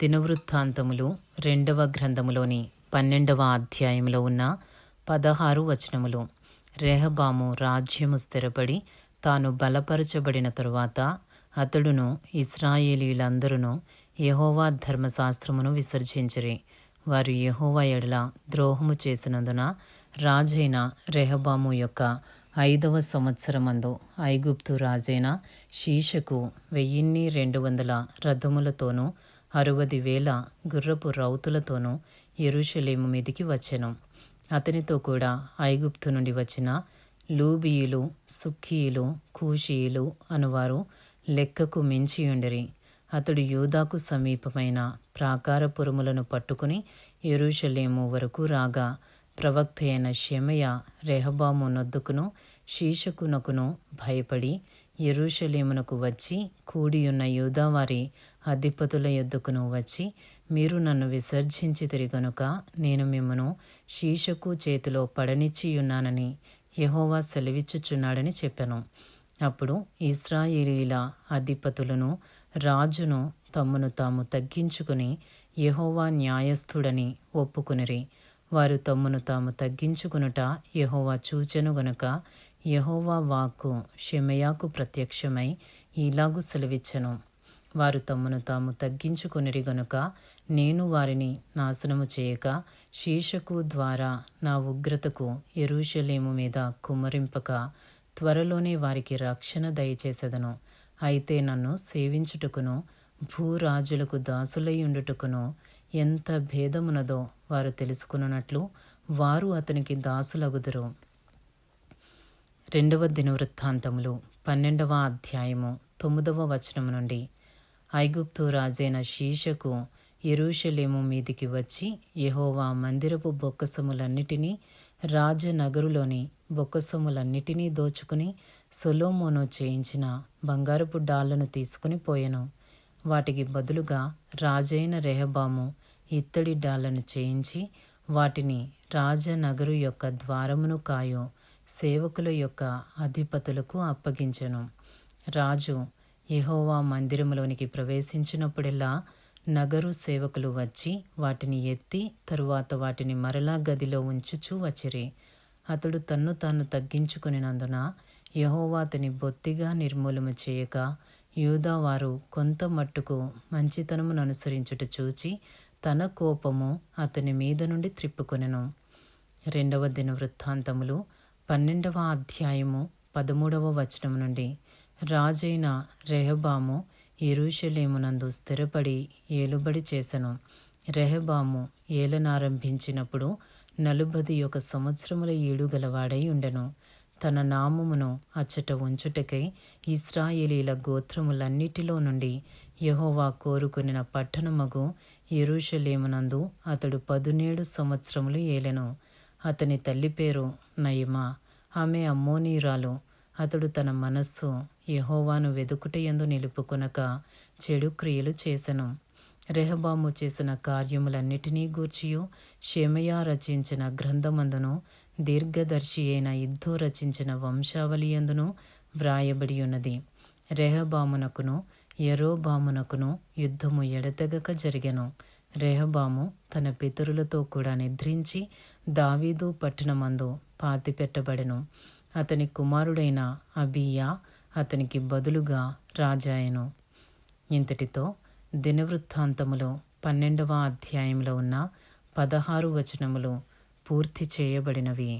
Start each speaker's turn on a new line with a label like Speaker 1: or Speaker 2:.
Speaker 1: దినవృత్తాంతములు రెండవ గ్రంథములోని పన్నెండవ అధ్యాయంలో ఉన్న పదహారు వచనములు రెహబాము రాజ్యము స్థిరపడి తాను బలపరచబడిన తరువాత అతడును ఇస్రాయేలీలందరూ యహోవా ధర్మశాస్త్రమును విసర్జించిరి వారు యహోవా ఎడల ద్రోహము చేసినందున రాజైన రెహబాము యొక్క ఐదవ సంవత్సరమందు ఐగుప్తు రాజైన శీషకు వెయ్యిన్ని రెండు వందల రథములతోనూ అరవది వేల గుర్రపు రౌతులతోనూ ఎరుషలేము మీదికి వచ్చెను అతనితో కూడా ఐగుప్తు నుండి వచ్చిన లూబియులు సుఖీయులు కూషీయులు అనువారు లెక్కకు మించియుండరి అతడు యూదాకు సమీపమైన ప్రాకారపురములను పట్టుకుని ఎరుషలేము వరకు రాగా ప్రవక్త అయిన షెమయ రెహబాము నొద్దుకును శీషకునకును భయపడి ఎరుషలేమునకు వచ్చి కూడియున్న యూదావారి అధిపతుల యొద్దకును వచ్చి మీరు నన్ను విసర్జించి గనుక నేను మిమ్మను శీషకు చేతిలో పడనిచ్చియున్నానని యహోవా సెలవిచ్చుచున్నాడని చెప్పాను అప్పుడు ఇస్రాయేలీల అధిపతులను రాజును తమ్మును తాము తగ్గించుకుని యహోవా న్యాయస్థుడని ఒప్పుకునిరి వారు తమ్మును తాము తగ్గించుకునుట యహోవా చూచెను గనుక యహోవా వాక్కు షెమయాకు ప్రత్యక్షమై ఇలాగు సెలవిచ్చను వారు తమ్మును తాము తగ్గించుకొనిరి గనుక నేను వారిని నాశనము చేయక శీషకు ద్వారా నా ఉగ్రతకు ఎరుషలేము మీద కుమ్మరింపక త్వరలోనే వారికి రక్షణ దయచేసెదను అయితే నన్ను సేవించుటకును భూరాజులకు దాసులయ్యుండుటకును ఎంత భేదమునదో వారు తెలుసుకున్నట్లు వారు అతనికి దాసులగుదురు రెండవ దినవృత్తాంతములు పన్నెండవ అధ్యాయము తొమ్మిదవ వచనం నుండి ఐగుప్తు రాజైన శీషకు ఎరుషలేము మీదికి వచ్చి యహోవా మందిరపు బొక్కసములన్నిటినీ రాజనగరులోని బొక్కసములన్నిటినీ దోచుకుని సొలోమోను చేయించిన బంగారపు డాళ్లను తీసుకుని పోయెను వాటికి బదులుగా రాజైన రెహబాము ఇత్తడి డాళ్లను చేయించి వాటిని రాజనగరు యొక్క ద్వారమును కాయో సేవకుల యొక్క అధిపతులకు అప్పగించెను రాజు యహోవా మందిరములోనికి ప్రవేశించినప్పుడెల్లా నగరు సేవకులు వచ్చి వాటిని ఎత్తి తరువాత వాటిని మరలా గదిలో ఉంచుచూ వచ్చిరి అతడు తన్ను తాను తగ్గించుకునినందున యహోవా అతని బొత్తిగా నిర్మూలము చేయక యూదావారు కొంత మట్టుకు మంచితనమును అనుసరించుట చూచి తన కోపము అతని మీద నుండి త్రిప్పుకొనెను రెండవ దిన వృత్తాంతములు పన్నెండవ అధ్యాయము పదమూడవ వచనం నుండి రాజైన రెహబాము ఎరుషలేమునందు స్థిరపడి ఏలుబడి చేసెను రెహబాము ఏలనారంభించినప్పుడు నలుబది ఒక సంవత్సరముల ఏడుగలవాడై ఉండెను తన నామమును అచ్చట ఉంచుటకై ఇస్రాయేలీల గోత్రములన్నిటిలో నుండి యహోవా కోరుకునిన పట్టణమగు ఎరుషలేమునందు అతడు పదునేడు సంవత్సరములు ఏలెను అతని తల్లి పేరు నయమా ఆమె అమ్మోనీరాలు అతడు తన మనస్సు యహోవాను వెదుకుటయందు నిలుపుకొనక చెడు క్రియలు చేసెను రెహబాము చేసిన కార్యములన్నిటినీ గూర్చియు షేమయా రచించిన గ్రంథమందును దీర్ఘదర్శి అయిన ఇద్దో రచించిన వంశావళియందును వ్రాయబడి ఉన్నది రెహబామునకును ఎరోబామునకును యుద్ధము ఎడతెగక జరిగెను రెహబాము తన పితరులతో కూడా నిద్రించి దావీదు పట్టణమందు పాతిపెట్టబడెను అతని కుమారుడైన అబియా అతనికి బదులుగా రాజాయను ఇంతటితో దినవృత్తాంతములో పన్నెండవ అధ్యాయంలో ఉన్న పదహారు వచనములు పూర్తి చేయబడినవి